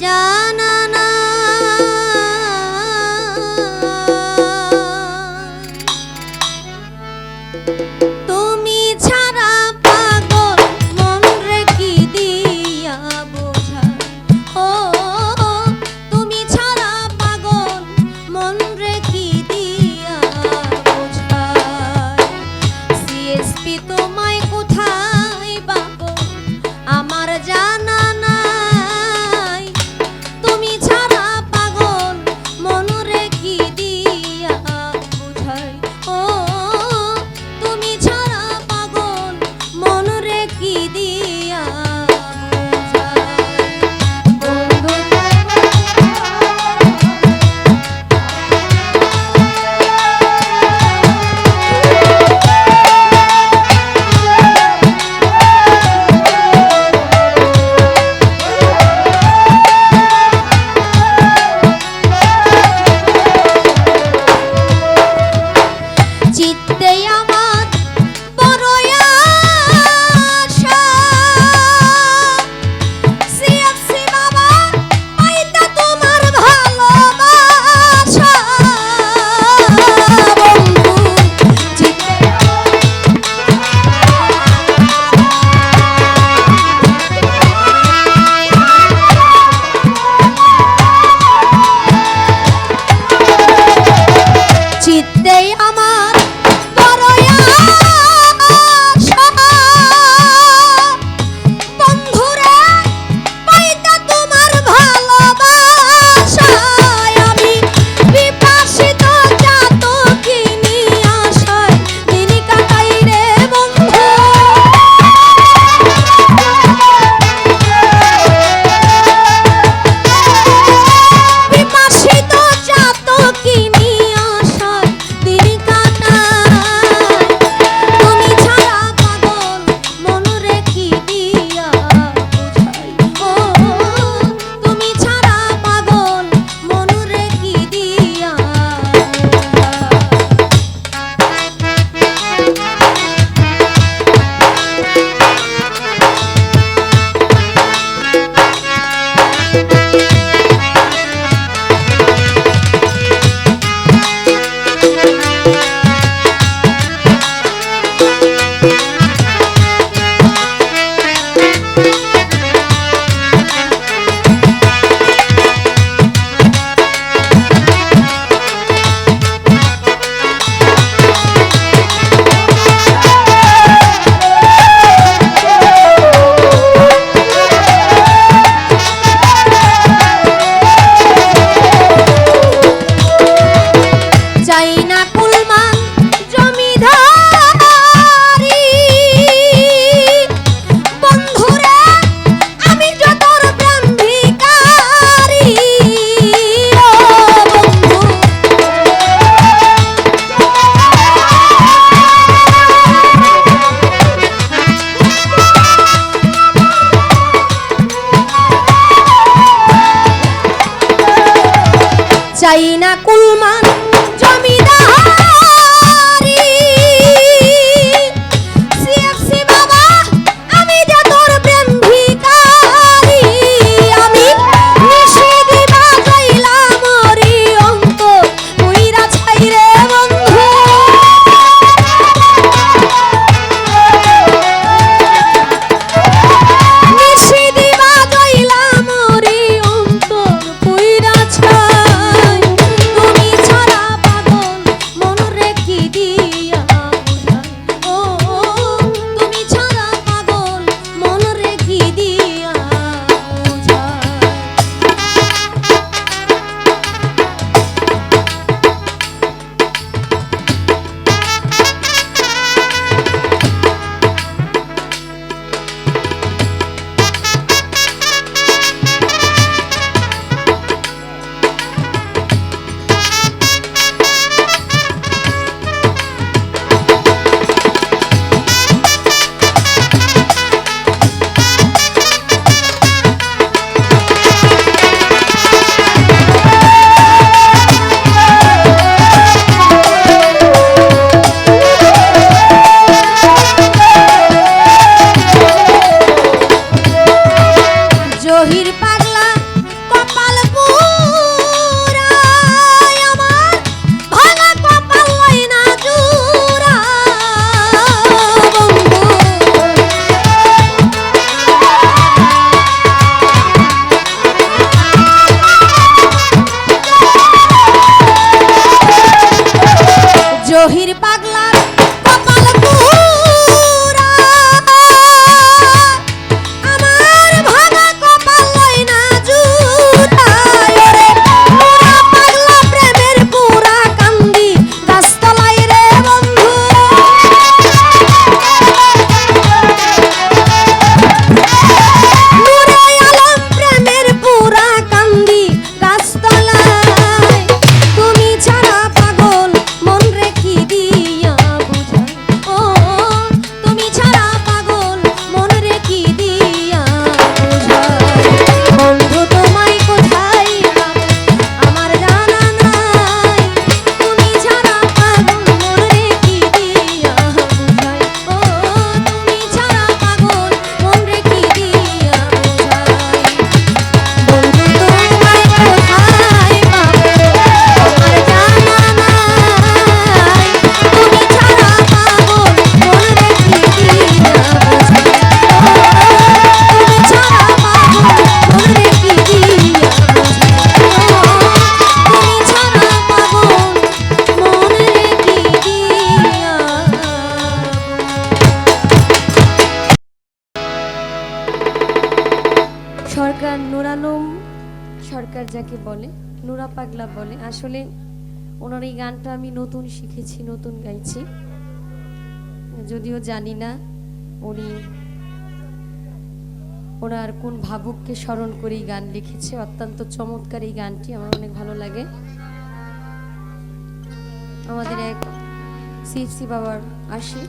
জানা i'm a kuma man Zahir পাগলার সরকার নুরানম সরকার যাকে বলে, নুরা পাগলা বলে। আসলে ওনার এই গানটা আমি নতুন শিখেছি, নতুন গাইছি। যদিও জানি না উনি ওনার কোন ভাবুককে স্মরণ করে এই গান লিখেছে। অত্যন্ত চমৎকার এই গানটি, আমার অনেক ভালো লাগে। আমাদের এক সিএফসি বাবার আসে